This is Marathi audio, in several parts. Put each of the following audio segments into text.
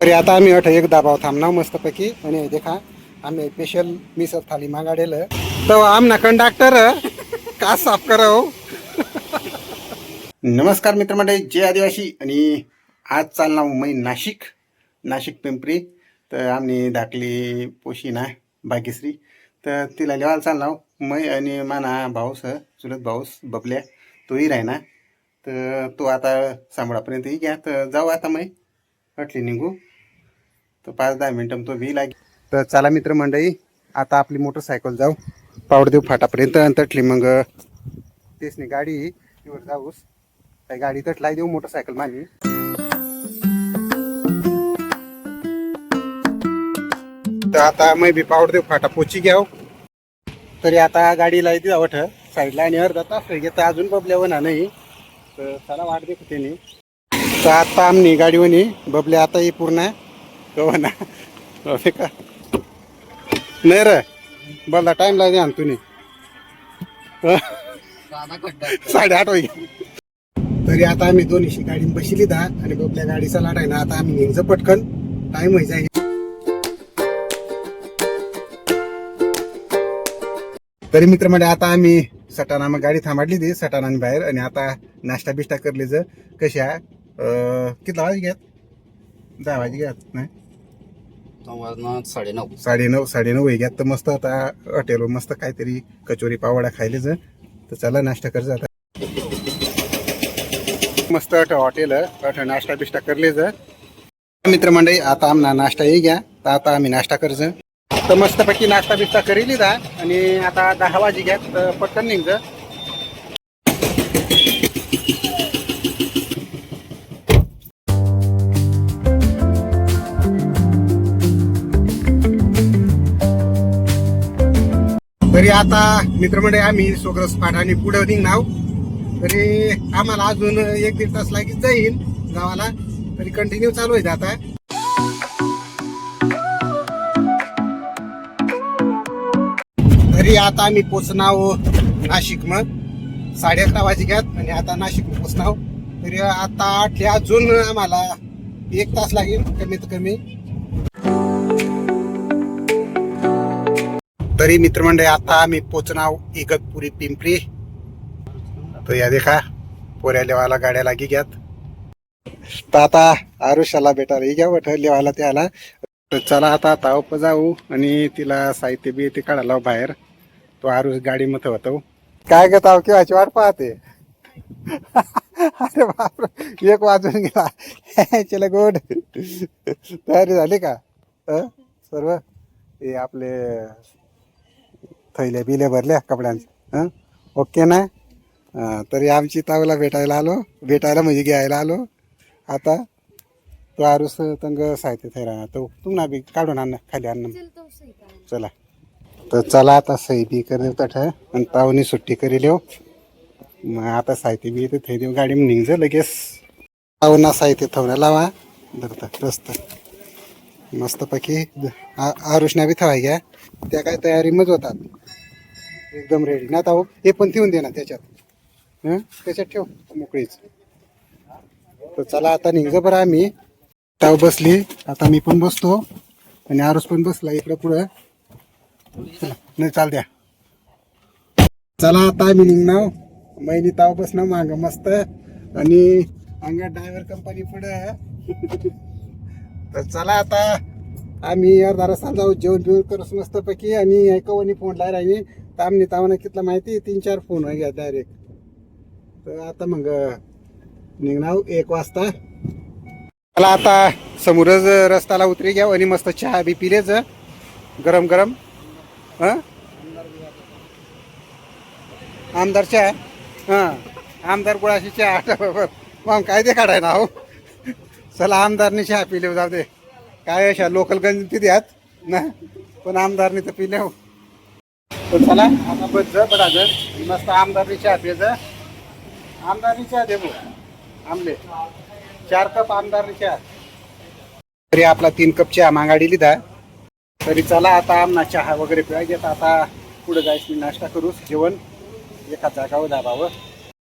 तरी आता आम्ही अठ एक दाबाव थांबणार मस्तपैकी. आणि देखा आम्ही स्पेशल मिसळ थाली मागाडेलं तर आमना कंडक्टर का साफ करा हो? नमस्कार मित्रमंडळी जय आदिवासी. आणि आज चालणार मै नाशिक नाशिक पिंपरी. तर आम्ही धाकली पोशी ना भाग्यश्री. तर तिला लिवायला चालणार मै आणि माना भाऊस चुलत भाऊस बबल्या तोही राहिना. तर तो आता सांभाळापर्यंत घ्या. तर जाऊ आता मै. हटली निघू. तो पाच दहा मिनटं तो बी लागेल. तर चला मित्रमंडळी आता आपली मोटरसायकल जाऊ. पावडदेव फाटापर्यंत आणि तटली मग तेच नाही गाडी तिवर जाऊस. काही गाडी तटलाई देऊ मोटरसायकल माझी तर आता मी बी पावडदेव फाटा पोची घ्याव. तरी आता गाडीला येते जावठ साईडला आणि अर्धा तास घेतं अजून बबल्या ना नाही. तर चला वाट देखू त्यांनी. तर आता आम्ही गाडी गाडीवनी बबले आता ही पूर्ण कवना. अरे का? नाही रे बोलता टाइम लागेल आण तुम्ही. साडेआठ वाजे तरी आता आम्ही दोन्हीशी गाडी बसली दा आणि बबल्या गाडीचा लाट आहे ना आता आम्ही निघ पटकन टाइम व्हायचा तरी मित्र म्हणजे आता आम्ही सटाणा मग गाडी थांबाडली ती सटाणा बाहेर आणि आता नाश्ता बिष्टा करली जर. कशा किती वाजे घ्यात दहा वाजे घ्यात नाही? वाजणार साडेनऊ. साडेनऊ साडेनऊ घ्या तर मस्त आता हॉटेलवर मस्त काहीतरी कचोरी पावडा खायले जर तर चला नाश्ता कर आता. मस्त अट हॉटेल अट नाश्ता बिष्टा करले जर मित्र मंडळी आता आमना नाश्ता ये घ्या तर आता आम्ही नाश्ता करज तर मस्तपैकी नाश्ता बिस्ता करेली जा. आणि आता दहा वाजे घ्या तर पटकन निघ तरी आता मित्रमंडळी आम्ही सोग्रस पाठाने पुढे निघणार तरी आम्हाला अजून एक दीड तास लागेल जाईल गावाला. तरी कंटिन्यू चालू आहे आता. तरी आता आम्ही पोचणार नाशिक मग साडे अकरा वाजे घ्यात आणि आता नाशिक पोचणार तरी आता आठ अजून आम्हाला एक तास लागेल कमीत कमी. तरी मित्रमंडळी आता आम्ही पोचणार इगतपुरी पिंपरी. तर या देखा पोऱ्या लेवाला गाड्या लागी घ्यात. तर आता आरुषाला भेटायला घ्या वठ लेवाला त्याला. तर चला आता तावप जाऊ आणि तिला साहित्य बी ते काढायला लावू बाहेर. तो आरुष गाडी मत होतो. काय ग ताव केव्हाची वाट पाहते? अरे बाप एक वाजून गेला. चला गोड. तयारी झाली का? सर्व? हे आपले थैल्या बिल्या भरल्या कपड्यांच्या हं? ओके ना? हां तरी आमची तावला भेटायला आलो भेटायला म्हणजे घ्यायला आलो. आता तो आरुस तंग साहित्य थैरा तो तुम्हाला बी काढून आण ना, खाली आण. चला तर चला आता सही बी करेल तठ आणि तावनी सुट्टी करेल येऊ मग आता साहित्य बी इथे थै देऊ गाडी निघज लगेच. तावना साहित्य थवण्या लावा. धरता रस्त. मस्तपैकी आरुषना बी थवाय घ्या. त्या काय तयारी मज होतात. एकदम रेडी ना हो हे पण ठेवून दे ना त्याच्यात. हं? त्याच्यात ठेव मोकळीच. तर चला आता निघ बरं आम्ही. ताव बसली आता मी पण बसतो. आणि आरुष पण बसला इकडं पुढं. नाही चाल द्या. चला आता आम्ही निघणार. मैनी ताव बसणार मांग मस्त. आणि अंगात ड्रायव्हर कंपनी पुढं. तर चला आता आम्ही अर्धा रस्ता जाऊ. जेवण बिवण करूस मस्त पैकी आणि ऐकवणी फोन लाय राहिली तामने तामने कितला माहिती? तीन चार फोन घ्या डायरेक्ट तर आता मग निघणार एक वाजता. मला आता समोरच रस्त्याला उतरी घ्या आणि मस्त चहा बी पिलेच गरम गरम. हां? आमदार चहा? हां. आमदार गुळाशी चहा. मग काय ते काढाय ना हो चला आमदारने चहा पिले जाऊ दे. काय अशा लोकल गंजती द्यात? ना? पण आमदारने तर पिले हो. तर चला आता बस बडा जर मस्त आमदारने चहा जा. आमदारने चहा दे आमले. चार कप आमदारने चहा तरी आपला तीन कप चहा मागाडी लिधा तरी चला आता आमना चहा वगैरे पिवायचे आता पुढे जायचं मी नाश्ता करू जेवण. एका जागावर दाबावं.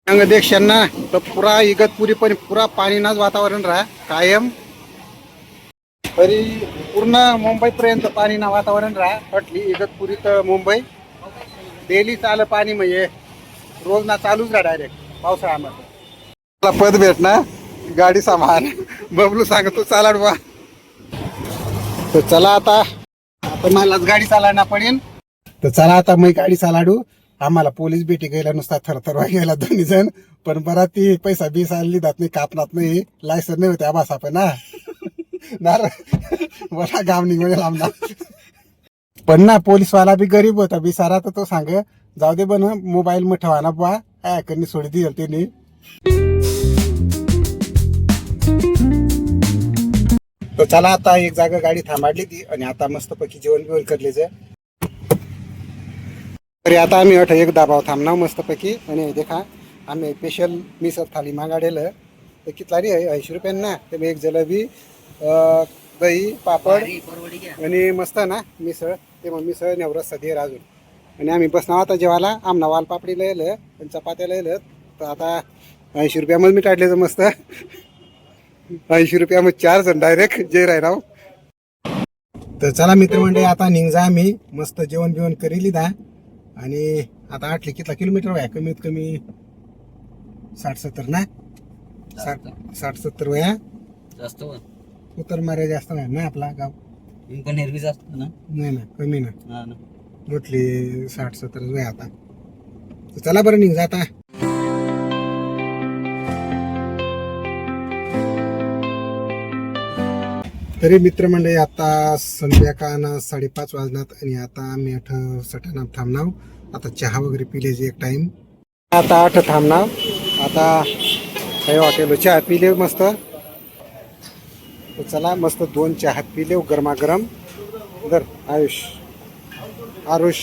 अंग देशांना तर पुरा इगतपुरी पण पुरा पाणीनाच वातावरण राहा. कायम. तरी पूर्ण मुंबईपर्यंत पाणी ना वातावरण राहा. पटली इगतपुरी तर मुंबई. डेली चालं पाणी म्हणजे रोज ना चालूच राहा डायरेक्ट पावसाळ्यामध्ये. मला पद भेटणार गाडी सामान बबलू सांगतो चालाड बा तर चला आता. आता मलाच गाडी चालायला पडेल तर चला आता मी गाडी चालाडू. आम्हाला पोलीस भेटी गेला नुसता थरथर गेला दोन्ही जण. पण बरा ती पैसा बीस आली जात नाही कापनात नाही. लायसन नाही होते आबास आपण ना बरा गाव निघून लांबला पण ना पोलीसवाला बी गरीब होता बिसारा तर तो सांग जाऊ दे बन मोबाईल मग ठेवा ना बुवा ॲकरनी सोडी दिली त्यांनी तर चला आता एक जागा गाडी थांबाडली ती आणि आता मस्त पैकी जेवण बिवण करले जे. तरी आता आम्ही अठ एक दाबाव थांबणार मस्त पैकी आणि देखा आम्ही स्पेशल मिसळ थाली मागाडेल तर कितला रे ऐंशी रुपयांना? ते एक जलेबी दही पापड आणि मस्त ना मिसळ. ते मग मिसळ नेवरस सदी अजून. आणि आम्ही बसणार आता जेवायला. आमना वाल पापडी लिहिलं आणि चपात्या लिहिलं तर आता ऐंशी रुपयामध्ये मी काढले तर मस्त. ऐंशी रुपयामध्ये चार जण डायरेक्ट जे राहणार तर चला मित्रमंडळी आता निघजा आम्ही. मस्त जेवण बिवण करी लिदा आणि आता आठले कितला किलोमीटर वया? कमीत कमी साठ सत्तर ना? साठ साठ सत्तर वया? जास्त उतर मारे जास्त नाही ना आपला गाव? पण एरवी जास्त ना? नाही ना कमी ना हा ना. म्हटली साठ सत्तर वय आता. तर चला बरं निघ आता. तरी मित्रमंडळी आता संध्याकाळनं साडेपाच वाजनात आणि आता आम्ही आठ सटाणा थांबणार आता चहा वगैरे पिलेची एक टाइम आता आठ थांबणार. आता काही हॉटेल चहा पिले मस्त. तर चला मस्त दोन चहा पिले गरमागरम. दर आयुष. आरुष.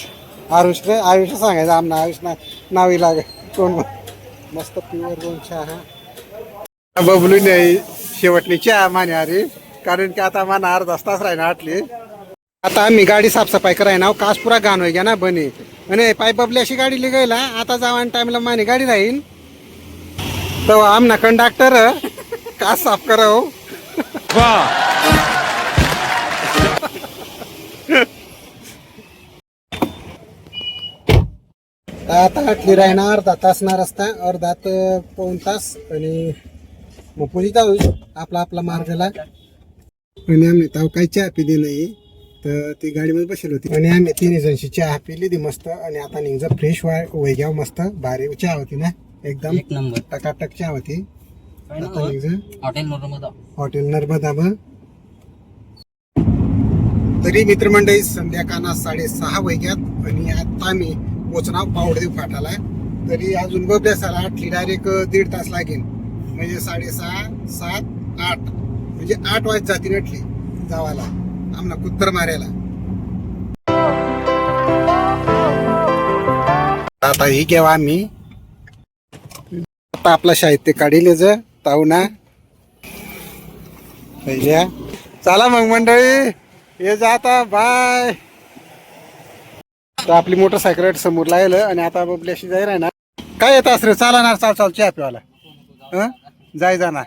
आरुष रे आयुष सांगायचं आमना आयुष ना नावी लाग कोण मस्त प्युअर दोन चहा. बबलू नाही शेवटली चहा माने अरे कारण की आता माना अर्धा तास राहिना आटली आता आम्ही गाडी साफसफाई कराय ना कास पुरा घाण होई ना बने. आणि पाय बबली अशी गाडी लिगायला आता जावा टाइमला माने गाडी राहील. तर आमना कंडक्टर कास साफ करावं. आता आटली राहणार अर्धा तास ना रस्ता अर्धा त- पाऊण तास आणि मग पुढे जाऊ आपला आपला मार्गाला. आणि आम्ही ताव काही चहा पिली नाही तर ती गाडीमध्ये बसेल होती. आणि आम्ही तिन्ही जणशी चहा पिली ती मस्त आणि आता निघजा फ्रेश वाय वय घ्याव मस्त भारी चहा होती ना एकदम एक नंबर. टकाटक चहा होती. हॉटेल नर्मदा हॉटेल नर्मदा तरी मित्रमंडळी संध्याकाळना साडेसहा वैग्यात आणि आता आम्ही पोचणार पावडदेव फाटाला तरी अजून बबड्यासाला आठली डायरेक्ट दीड तास लागेल. म्हणजे साडेसहा सात आठ. म्हणजे आठ वाज जाती नटली जावाला आमना कुत्तर मारायला. आता ही केव्हा आम्ही. आता आपला साहित्य काढिले ज तावना. पहिल्या चला मग मंडळी. ये जाता बाय. तर आपली मोटरसायकल समोर लागलं आणि आता बबल्याशी जाई राहणार. काय येत रे चालणार चाल चाल चहा प्यावाला हं? जाय जाणार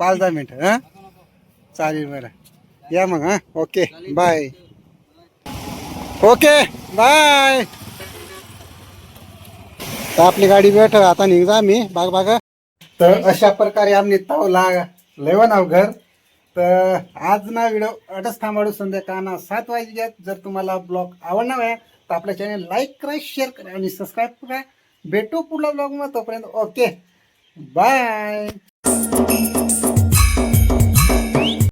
पाच दहा मिनटं हां? चालेल बरं. या मग हां? ओके. बाय. ओके. बाय. तर आपली गाडी भेट आता निघजा मी बाग बाग. तर अशा प्रकारे आम्ही तावला लेवा नाव घर. तर आज ना व्हिडिओ अटच थांबाडू संध्याकाळ सात वाजल्यात जर तुम्हाला ब्लॉग आवडणार आहे तर आपल्या चॅनल लाईक करा शेअर करा आणि सबस्क्राईब करा. भेटू पुढल्या ब्लॉगमध्ये तोपर्यंत. ओके. बाय